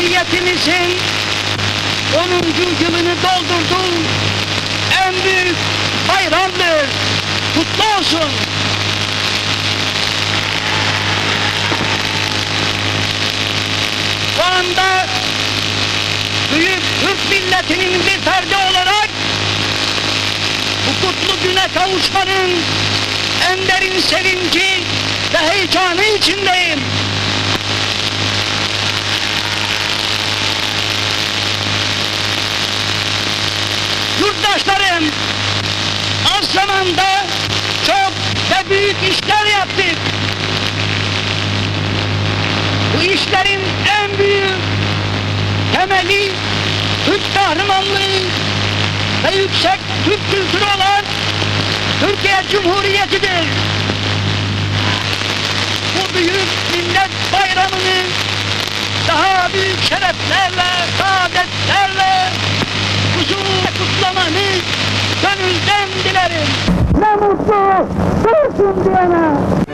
Cumhuriyetimizin 10. yılını doldurdu. En büyük bayramdır. Kutlu olsun. Şu anda büyük Türk milletinin bir ferdi olarak bu kutlu güne kavuşmanın en derin sevinci ve heyecanı içindeyim. Yurttaşlarım, az zamanda çok ve büyük işler yaptık. Bu işlerin en büyük temeli Türk kahramanlığı ve yüksek Türk kültürü olan Türkiye Cumhuriyeti'dir. Bu büyük millet bayramını daha büyük şereflerle, gönülden dilerim. Ne mutlu Türk'üm diyene.